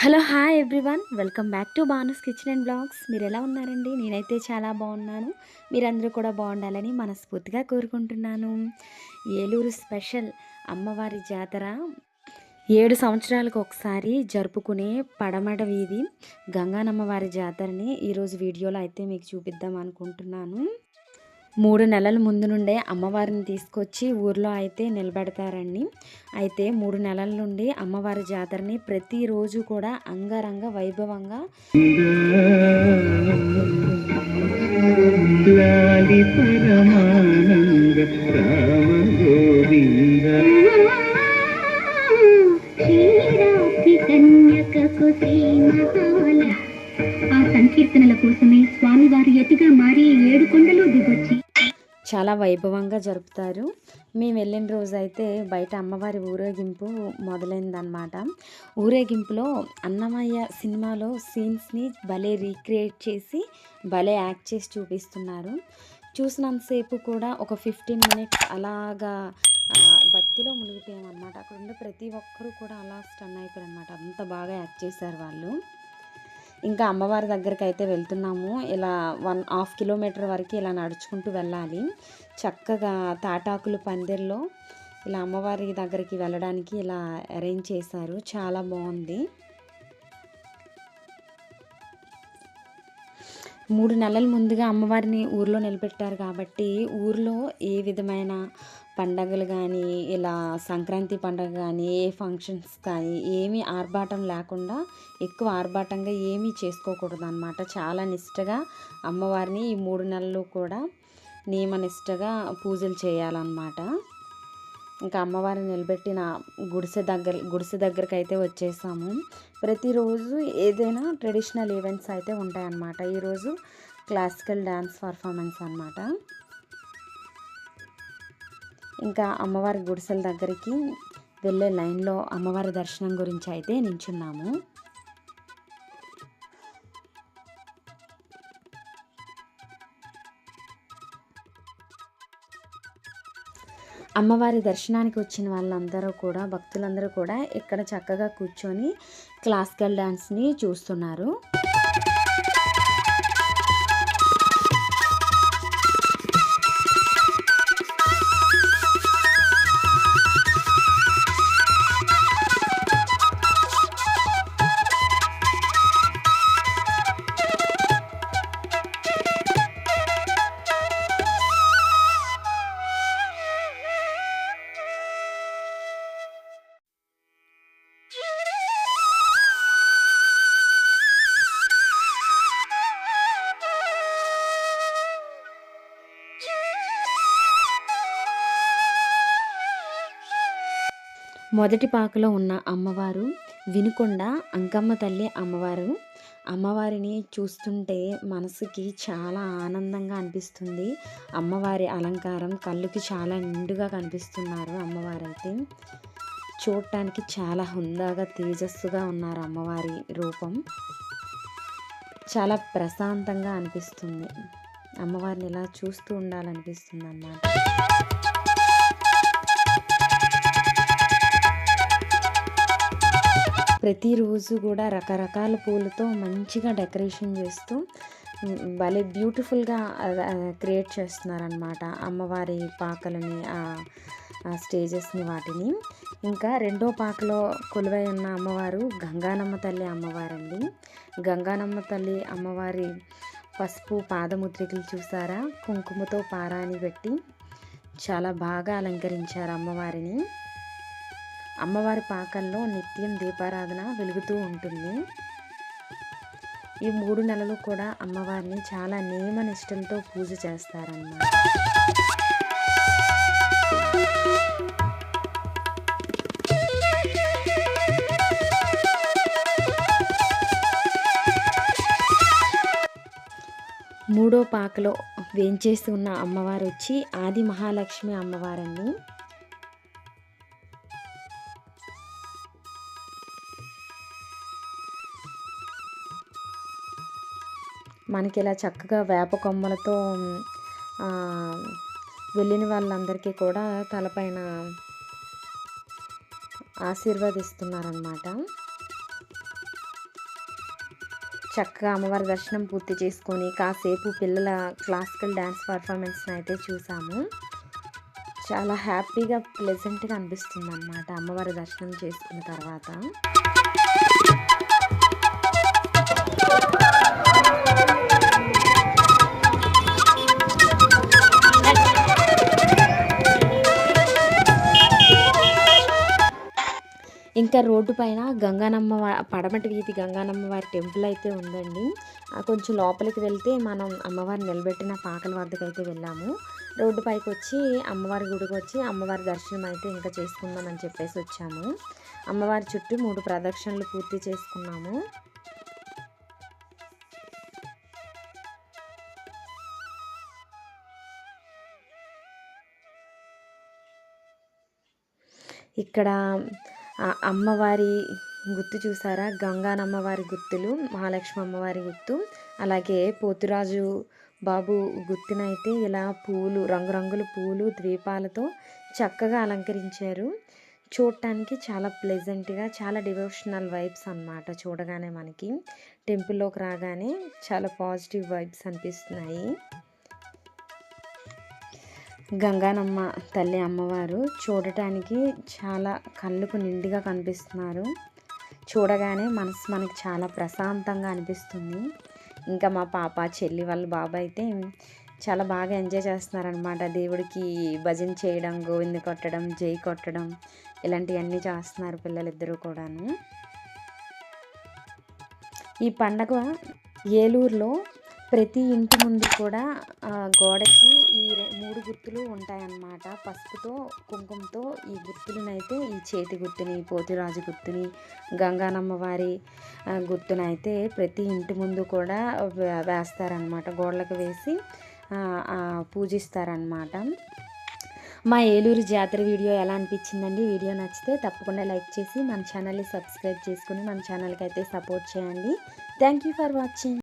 Hello hi everyone. Welcome back to బానస్ kitchen and blogs. మీరు ఎలా ఉన్నారండి? నేనైతే చాలా బాగున్నాను. మీరందరూ కూడా బాగుండాలని మనస్ఫూర్తిగా కోరుకుంటున్నాను. ఏలూరు స్పెషల్ అమ్మవారి జాతర ఏడు సంవత్సరాలకు ఒకసారి జరుపుకునే పడమట వీధి గంగానమ్మవారి జాతరని ఈరోజు వీడియోలో అయితే మీకు చూపిద్దాం అనుకుంటున్నాను. మూడు నెలల ముందు నుండే అమ్మవారిని తీసుకొచ్చి ఊర్లో అయితే నిలబెడతారండి. అయితే మూడు నెలల నుండి అమ్మవారి జాతరని ప్రతిరోజు కూడా అంగరంగ వైభవంగా ఆ సంకీర్తనల కోసమే స్వామివారు ఎతిగా మారి ఏడు కొండలు దిగొచ్చి చాలా వైభవంగా జరుపుతారు. మేము వెళ్ళిన రోజు అయితే బయట అమ్మవారి ఊరేగింపు మొదలైందనమాట ఊరేగింపులో అన్నమయ్య సినిమాలో సీన్స్ని భలే రీక్రియేట్ చేసి భలే యాక్ట్ చేసి చూపిస్తున్నారు. చూసినంతసేపు కూడా ఒక ఫిఫ్టీన్ మినిట్స్ అలాగా భక్తిలో మునిగిపోయామన్నమాట. అక్కడ ఉండే ప్రతి ఒక్కరూ కూడా అలా స్టన్ అయిపోయారు అనమాట అంత బాగా యాక్ట్ చేశారు వాళ్ళు. ఇంకా అమ్మవారి దగ్గరికి అయితే వెళ్తున్నాము. ఇలా వన్ హాఫ్ కిలోమీటర్ వరకు ఇలా నడుచుకుంటూ వెళ్ళాలి. చక్కగా తాటాకులు పందిర్లో ఇలా అమ్మవారి దగ్గరికి వెళ్ళడానికి ఇలా అరేంజ్ చేశారు. చాలా బాగుంది. మూడు నెలల ముందుగా అమ్మవారిని ఊర్లో నిలబెట్టారు కాబట్టి ఊర్లో ఏ విధమైన పండగలు కానీ ఇలా సంక్రాంతి పండగ కానీ ఏ ఫంక్షన్స్ కానీ ఏమీ ఆర్భాటం లేకుండా ఎక్కువ ఆర్భాటంగా ఏమీ చేసుకోకూడదు అనమాట చాలా నిష్టగా అమ్మవారిని ఈ మూడు నెలలు కూడా నియమనిష్టగా పూజలు చేయాలన్నమాట. ఇంకా అమ్మవారిని నిలబెట్టిన గుడిసె దగ్గర గుడిసె దగ్గరికి అయితే వచ్చేసాము. ప్రతిరోజు ఏదైనా ట్రెడిషనల్ ఈవెంట్స్ అయితే ఉంటాయన్నమాట. ఈరోజు క్లాసికల్ డ్యాన్స్ పర్ఫార్మెన్స్ అనమాట ఇంకా అమ్మవారి గుడిసెల దగ్గరికి వెళ్ళే లైన్లో అమ్మవారి దర్శనం గురించి అయితే నించున్నాము. అమ్మవారి దర్శనానికి వచ్చిన వాళ్ళందరూ కూడా భక్తులందరూ కూడా ఇక్కడ చక్కగా కూర్చొని క్లాసికల్ డ్యాన్స్ని చూస్తున్నారు. మొదటి పాకలో ఉన్న అమ్మవారు వినుకొండ అంకమ్మ తల్లి అమ్మవారు. అమ్మవారిని చూస్తుంటే మనసుకి చాలా ఆనందంగా అనిపిస్తుంది. అమ్మవారి అలంకారం కళ్ళుకి చాలా నిండుగా కనిపిస్తున్నారు అమ్మవారైతే. చూడటానికి చాలా హుందాగా తేజస్సుగా ఉన్నారు అమ్మవారి రూపం. చాలా ప్రశాంతంగా అనిపిస్తుంది. అమ్మవారిని ఇలా చూస్తూ ఉండాలనిపిస్తుంది అన్నమాట ప్రతిరోజు కూడా రకరకాల పూలతో మంచిగా డెకరేషన్ చేస్తూ భలే బ్యూటిఫుల్గా క్రియేట్ చేస్తున్నారనమాట అమ్మవారి పాకలని స్టేజెస్ని వాటిని. ఇంకా రెండో పాకలో కొలువై ఉన్న అమ్మవారు గంగానమ్మ తల్లి అమ్మవారండి. గంగానమ్మ తల్లి అమ్మవారి పసుపు పాదముద్రికలు చూసారా? కుంకుమతో పారాని పెట్టి చాలా బాగా అలంకరించారు అమ్మవారిని. అమ్మవారి పాకల్లో నిత్యం దీపారాధన వెలుగుతూ ఉంటుంది. ఈ మూడు నెలలు కూడా అమ్మవారిని చాలా నియమ నిష్టలతో పూజ చేస్తారన్నమాట. మూడో పాకలో వేంచేసి ఉన్న అమ్మవారు వచ్చి ఆది మహాలక్ష్మి అమ్మవారండి మనకి ఇలా చక్కగా వేప కొమ్మలతో వెళ్ళిన వాళ్ళందరికీ కూడా తలపైన ఆశీర్వదిస్తున్నారనమాట చక్కగా అమ్మవారి దర్శనం పూర్తి చేసుకొని కాసేపు పిల్లల క్లాసికల్ డ్యాన్స్ పర్ఫార్మెన్స్ని అయితే చూసాము. చాలా హ్యాపీగా ప్లెజెంట్గా అనిపిస్తుంది అన్నమాట అమ్మవారి దర్శనం చేసుకున్న తర్వాత. ఇంకా రోడ్డు పైన గంగానమ్మ పడమటి వీధి గంగానమ్మ వారి టెంపుల్ అయితే ఉందండి. కొంచెం లోపలికి వెళ్తే మనం అమ్మవారు నిలబెట్టిన పాకల వద్దకు అయితే వెళ్ళాము. రోడ్డు పైకి వచ్చి అమ్మవారి గుడికి వచ్చి అమ్మవారి దర్శనం అయితే ఇంకా చేసుకుందామని చెప్పేసి వచ్చాము. అమ్మవారి చుట్టూ మూడు ప్రదక్షిణలు పూర్తి చేసుకున్నాము. ఇక్కడ అమ్మవారి గుర్తు చూసారా? గంగానమ్మవారి గుర్తులు మహాలక్ష్మి అమ్మవారి గుర్తు అలాగే పోతురాజు బాబు గుర్తునైతే ఇలా పూలు రంగురంగుల పూలు ద్వీపాలతో చక్కగా అలంకరించారు. చూడటానికి చాలా ప్లెజెంట్గా చాలా డివోషనల్ వైబ్స్ అన్నమాట చూడగానే మనకి. టెంపుల్లోకి రాగానే చాలా పాజిటివ్ వైబ్స్ అనిపిస్తున్నాయి. గంగానమ్మ తల్లి అమ్మవారు చూడటానికి చాలా కళ్ళకు నిండుగా కనిపిస్తున్నారు. చూడగానే మనసు మనకి చాలా ప్రశాంతంగా అనిపిస్తుంది. ఇంకా మా పాప చెల్లి వాళ్ళ బాబా అయితే చాలా బాగా ఎంజాయ్ చేస్తున్నారనమాట దేవుడికి భజన చేయడం గోవింద కొట్టడం జై కొట్టడం ఇలాంటివన్నీ చేస్తున్నారు పిల్లలిద్దరూ కూడాను. ఈ పండగ ఏలూరులో ప్రతి ఇంటి ముందు కూడా గోడకి ఈ మూడు గుర్తులు ఉంటాయన్నమాట. పసుపుతో కుంకుమతో ఈ గుర్తులనైతే ఈ చేతి గుర్తుని పోతిరాజు గుర్తుని గంగానమ్మ వారి గుర్తునైతే ప్రతి ఇంటి ముందు కూడా వేస్తారనమాట గోడలకు వేసి పూజిస్తారనమాట మా ఏలూరు జాతర వీడియో ఎలా అనిపించిందండి? వీడియో నచ్చితే తప్పకుండా లైక్ చేసి మన ఛానల్ని సబ్స్క్రైబ్ చేసుకుని మన ఛానల్కి అయితే సపోర్ట్ చేయండి. Thank you for watching.